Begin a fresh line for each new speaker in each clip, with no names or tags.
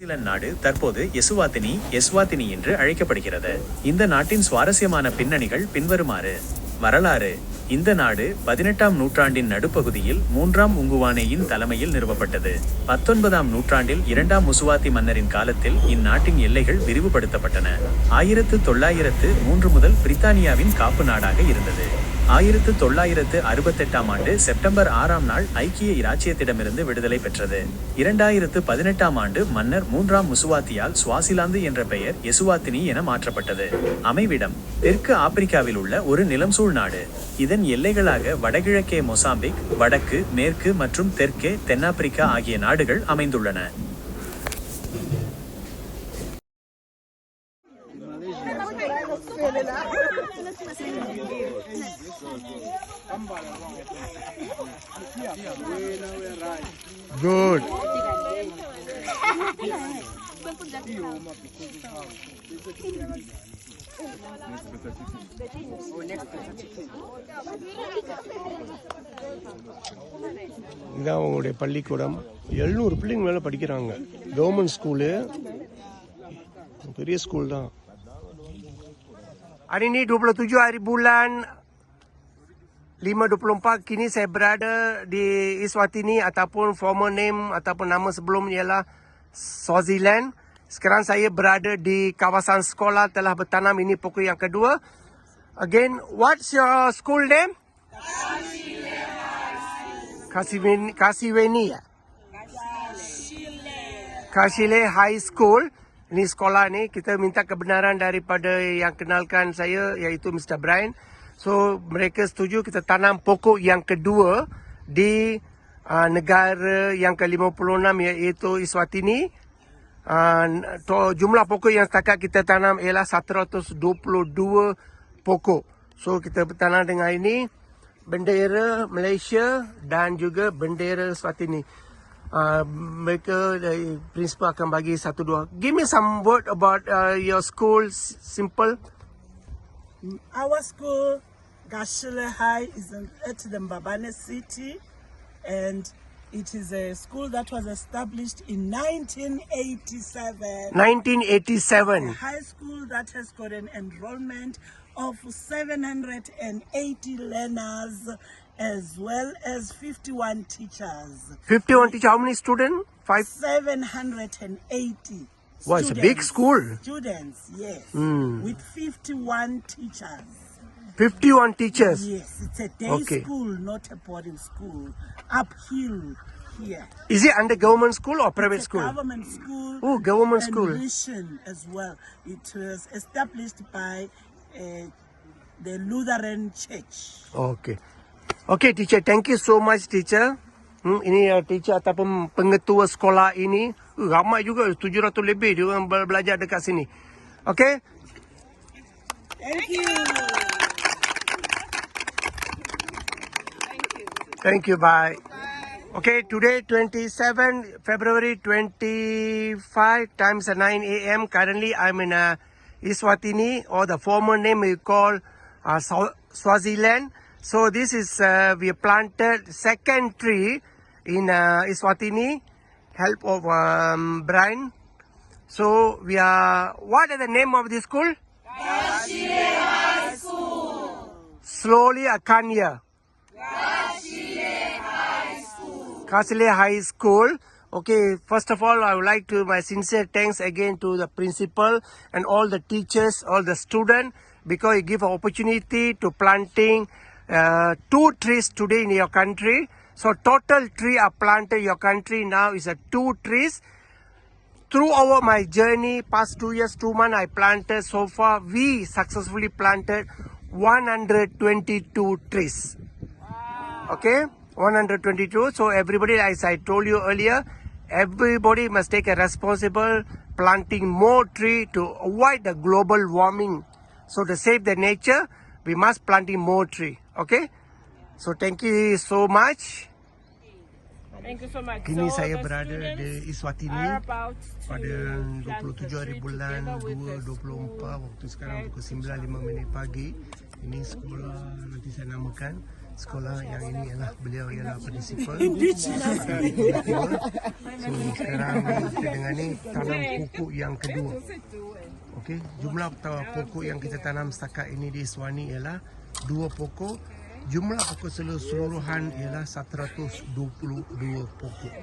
New Zealand நாடு தற்போது எசுவாத்தினி எஸ்வாத்தினி என்று அழைக்கப்படுகிறது. இந்த நாட்டின் சுவாரஸ்யமான பின்னணிகள் பின்வருமாறு. வரலாறு. இந்த நாடு பதினெட்டாம் நூற்றாண்டின் நடுப்பகுதியில் மூன்றாம் உங்குவானேயின் தலைமையில் நிறுவப்பட்டது. பத்தொன்பதாம் நூற்றாண்டில் இரண்டாம் முசுவாத்தி மன்னரின் காலத்தில் இந்நாட்டின் எல்லைகள் விரிவுபடுத்தப்பட்டன. ஆயிரத்து தொள்ளாயிரத்து மூன்று முதல் பிரித்தானியாவின் காப்பு நாடாக இருந்தது. ஆயிரத்து தொள்ளாயிரத்து அறுபத்தெட்டாம் ஆண்டு செப்டம்பர் ஆறாம் நாள் ஐக்கிய இராச்சியத்திடமிருந்து விடுதலை பெற்றது. இரண்டாயிரத்து பதினெட்டாம் ஆண்டு மன்னர் மூன்றாம் முசுவாத்தியால் சுவாசிலாந்து என்ற பெயர் எசுவாத்தினி என மாற்றப்பட்டது. அமைவிடம் தெற்கு ஆப்பிரிக்காவில் உள்ள ஒரு நிலம்சூழ் நாடு. இதன் எல்லைகளாக வடகிழக்கே மொசாம்பிக் வடக்கு மேற்கு மற்றும் தெற்கே தென்னாப்பிரிக்கா ஆகிய நாடுகள் அமைந்துள்ளன.
இதான் அவங்களுடைய பள்ளிக்கூடம் எழுநூறு பிள்ளைங்க மேலே படிக்கிறாங்க கவர்மெண்ட் ஸ்கூலு பெரிய ஸ்கூல் தான் Hari ini 27 hari bulan 524 kini saya berada di Iswatini ataupun former name ataupun nama sebelum ialah Swaziland. Sekarang saya berada di kawasan sekolah telah bertanam ini pokok yang kedua. Again, what's your school name? Kasiweni, Kasiweni ya? Kashile High School. Ini sekolah ni kita minta kebenaran daripada yang kenalkan saya iaitu Mr. Brian. So mereka setuju kita tanam pokok yang kedua di uh, negara yang ke-56 iaitu Iswatini. Uh, jumlah pokok yang setakat kita tanam ialah 122 pokok. So kita bertanam dengan ini bendera Malaysia dan juga bendera Swatini. Uh, mereka dari principal akan bagi satu dua. Give me some word about uh, your school. Simple.
Our school, Gashile High, is in, at the Mbabane city, and it is a school that was established in 1987.
1987.
A high school that has got an enrollment of 780 learners as well as 51 teachers.
51 teachers, How many students? Five.
780.
Wow, it's a big school.
Students, yes.
Mm.
With 51 teachers.
51 teachers.
Yes, it's a day
Okay.
school, not a boarding school. Uphill here.
Is it under government school or private school?
government school.
Oh, government school.
mission as well. It was established by uh, the Lutheran Church.
Okay. Okay, teacher. Thank you so much, teacher. Hmm, ini uh, teacher ataupun pengetua sekolah ini. Uh, ramai juga, 700 lebih dia orang belajar dekat sini. Okay?
Thank you.
Thank you. Bye. Okay, today 27 February 25 times 9 a.m. Currently, I'm in uh, Iswatini or the former name we call uh, Swaziland. So this is uh, we planted second tree in uh, Iswatini, help of um, Brian. So we are. What is the name of the school? Slowly, I can't hear. Kasile High School. Okay, first of all, I would like to my sincere thanks again to the principal and all the teachers, all the students, because you give opportunity to planting uh, two trees today in your country. So total tree are planted your country now is a two trees. Throughout my journey, past two years, two months, I planted. So far, we successfully planted 122 trees. Okay, 122. So everybody, as I told you earlier, everybody must take a responsible planting more tree to avoid the global warming. So to save the nature, we must planting more tree. Okay. So thank you so much.
Thank you so much.
Kini
so
saya
the
berada di Iswatini
are about to
pada 27 hari bulan
together with the
2 24
school
waktu sekarang
head
pukul 9.05 minit pagi. Ini sekolah nanti saya namakan sekolah yang ini ialah beliau ialah prinsipal.
Indigenous.
So sekarang kita dengan ni tanam pokok yang kedua. Okey, jumlah ta- pokok yang kita tanam setakat ini di Swani ialah dua pokok. Jumlah pokok seluruhan ialah 122 pokok.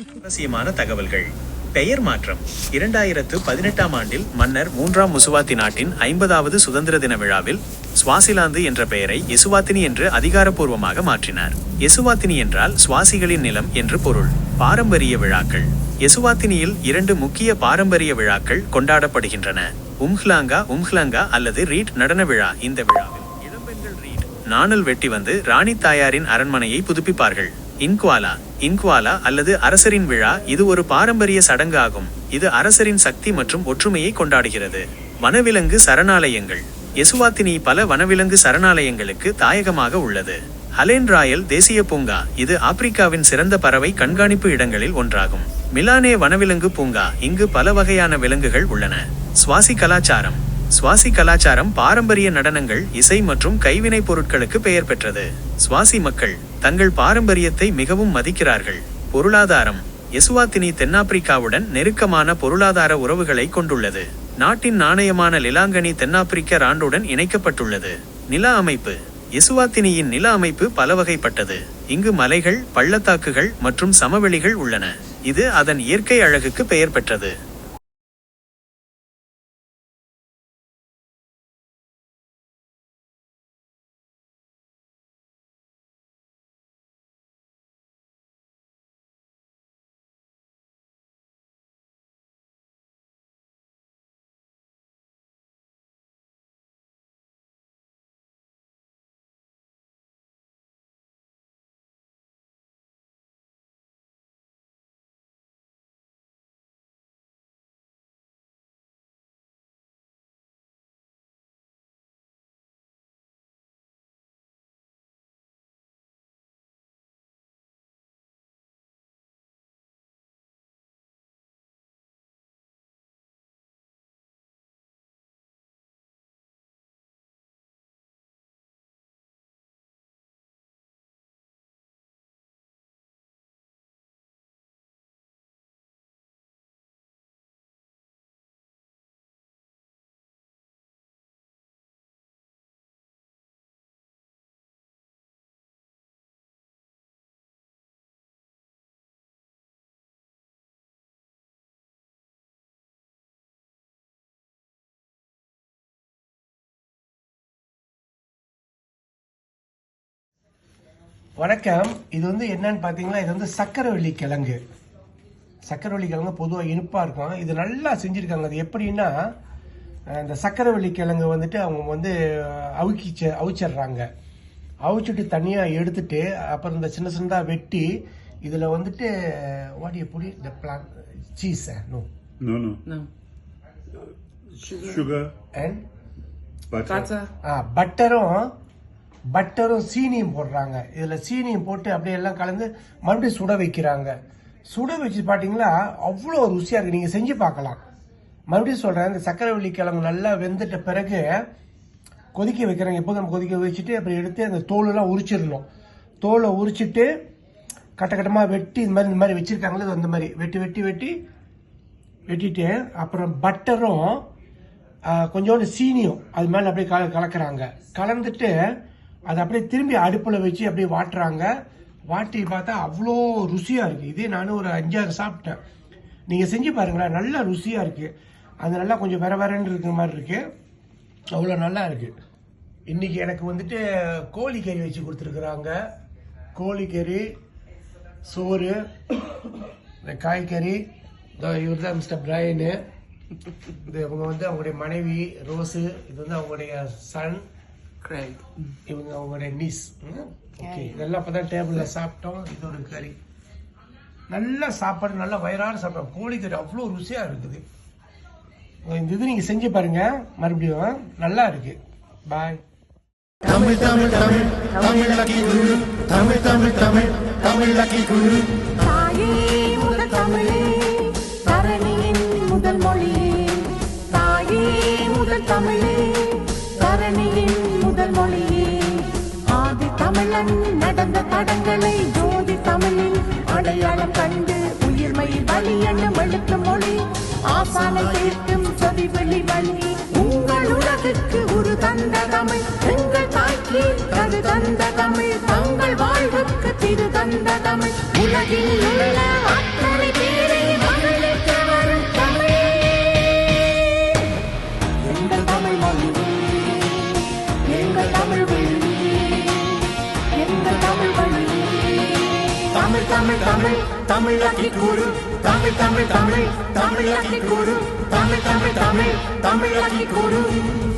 சுவாரஸ்யமான தகவல்கள் பெயர் மாற்றம். இரண்டாயிரத்து பதினெட்டாம் ஆண்டில் மன்னர் மூன்றாம் முசுவாத்தி நாட்டின் ஐம்பதாவது சுதந்திர தின விழாவில் சுவாசிலாந்து என்ற பெயரை எசுவாத்தினி என்று அதிகாரப்பூர்வமாக மாற்றினார். எசுவாத்தினி என்றால் சுவாசிகளின் நிலம் என்று பொருள். பாரம்பரிய விழாக்கள். எசுவாத்தினியில் இரண்டு முக்கிய பாரம்பரிய விழாக்கள் கொண்டாடப்படுகின்றன. உம்ஹ்லாங்கா உம்ஹ்லாங்கா அல்லது ரீட் நடன விழா இந்த விழாவில். இளம்பெண்கள் ரீட். நாணல் வெட்டி வந்து ராணி தாயாரின் அரண்மனையை புதுப்பிப்பார்கள். இன்குவாலா இன்குவாலா அல்லது அரசரின் விழா இது ஒரு பாரம்பரிய சடங்கு ஆகும் இது அரசரின் சக்தி மற்றும் ஒற்றுமையை கொண்டாடுகிறது. வனவிலங்கு சரணாலயங்கள். எசுவாத்தினி பல வனவிலங்கு சரணாலயங்களுக்கு தாயகமாக உள்ளது. ஹலேன் ராயல் தேசிய பூங்கா இது ஆப்பிரிக்காவின் சிறந்த பறவை கண்காணிப்பு இடங்களில் ஒன்றாகும். மிலானே வனவிலங்கு பூங்கா இங்கு பல வகையான விலங்குகள் உள்ளன. சுவாசி கலாச்சாரம். சுவாசி கலாச்சாரம் பாரம்பரிய நடனங்கள் இசை மற்றும் கைவினைப் பொருட்களுக்கு பெயர் பெற்றது. சுவாசி மக்கள். தங்கள் பாரம்பரியத்தை மிகவும் மதிக்கிறார்கள். பொருளாதாரம். எசுவாத்தினி தென்னாப்பிரிக்காவுடன் நெருக்கமான பொருளாதார உறவுகளை கொண்டுள்ளது. நாட்டின் நாணயமான லிலாங்கனி தென்னாப்பிரிக்க ராண்டுடன் இணைக்கப்பட்டுள்ளது. நில அமைப்பு. எசுவாத்தினியின் நில அமைப்பு பல வகைப்பட்டது இங்கு மலைகள் பள்ளத்தாக்குகள் மற்றும் சமவெளிகள் உள்ளன. இது அதன் இயற்கை அழகுக்கு பெயர் பெற்றது.
வணக்கம். இது வந்து என்னன்னு பார்த்தீங்களா இது வந்து சக்கரவள்ளி கிழங்கு. சக்கரவள்ளி கிழங்கு பொதுவாக இனிப்பாக இருக்கும். இது நல்லா செஞ்சுருக்காங்க. அது எப்படின்னா இந்த சக்கரவள்ளி கிழங்கு வந்துட்டு அவங்க வந்து அவுக்கிச்ச அவிச்சிடுறாங்க. அவிச்சிட்டு தனியாக எடுத்துட்டு அப்புறம் இந்த சின்ன சின்னதாக வெட்டி இதில் வந்துட்டு வாடிய பொடி இந்த plain cheese no
No, no.
No.
Sugar,
and
butter.
Butter.
ஆ பட்டரும் பட்டரும் சீனியும் போடுறாங்க. இதில் சீனியும் போட்டு அப்படியே எல்லாம் கலந்து மறுபடியும் சுட வைக்கிறாங்க. சுட வச்சு பார்த்தீங்களா அவ்வளோ ருசியாக இருக்குது நீங்கள் செஞ்சு பார்க்கலாம். மறுபடியும் சொல்கிறேன் இந்த சக்கரவள்ளி கிழங்கு நல்லா வெந்துட்ட பிறகு கொதிக்க வைக்கிறாங்க. எப்போதும் நம்ம கொதிக்க வச்சுட்டு அப்புறம் எடுத்து அந்த தோலெல்லாம் உரிச்சிடணும். தோலை உரிச்சிட்டு கட்ட கட்டமாக வெட்டி இந்த மாதிரி இந்த மாதிரி வச்சுருக்காங்களே அந்த மாதிரி வெட்டி வெட்டி வெட்டி வெட்டிட்டு அப்புறம் பட்டரும் கொஞ்சோண்டு சீனியும் அது மேலே அப்படியே கல கலக்கிறாங்க. கலந்துட்டு அதை அப்படியே திரும்பி அடுப்பில் வச்சு அப்படியே வாட்டுறாங்க. வாட்டி பார்த்தா அவ்வளோ ருசியாக இருக்குது இதே நானும் ஒரு அஞ்சாறு சாப்பிட்டேன். நீங்கள் செஞ்சு பாருங்களேன் நல்லா ருசியாக இருக்குது அது நல்லா கொஞ்சம் வேற வேறன்னு இருக்கிற மாதிரி இருக்குது அவ்வளோ நல்லா இருக்குது இன்னைக்கு எனக்கு வந்துட்டு கோழிக்கறி வச்சு கொடுத்துருக்குறாங்க. கோழிக்கறி சோறு இந்த காய்கறி இவர் தான் மிஸ்டர் பிரைனு. இது இவங்க வந்து அவங்களுடைய மனைவி ரோஸு இது வந்து அவங்களுடைய சன்.
Craig.
இவங்க அவங்களுடைய நீஸ் ஓகே இதெல்லாம் இப்போ தான் டேபிளில் சாப்பிட்டோம். இது ஒரு கறி நல்ல சாப்பாடு நல்ல வயிறார சாப்பிட்டோம். கோழிக்கறி அவ்வளோ ருசியாக இருக்குது. இந்த இது நீங்கள் செஞ்சு பாருங்க. மறுபடியும் நல்லா இருக்கு. பாய்
தாயே முதல் தமிழே.
காலம் நடந்த தடங்களை ஜோதி தமிழில் அடையாளம் கண்டு உயிர்மை வழி என்னும் எழுத்து மொழி ஆசான கேட்கும் சொதி வெளி வழி உங்கள் உலகுக்கு ஒரு தந்த தமிழ் எங்கள் தாய்க்கு கரு தந்த தமிழ் தங்கள் வாழ்வுக்கு திரு தந்த தமிழ் உலகில் உள்ள தமிழாக்கி கூறு. தமிழ் தமிழ் தமிழ் தமிழாக்கி கூறு. தமிழ் தமிழ் தமிழ் தமிழாக்கி கூறு.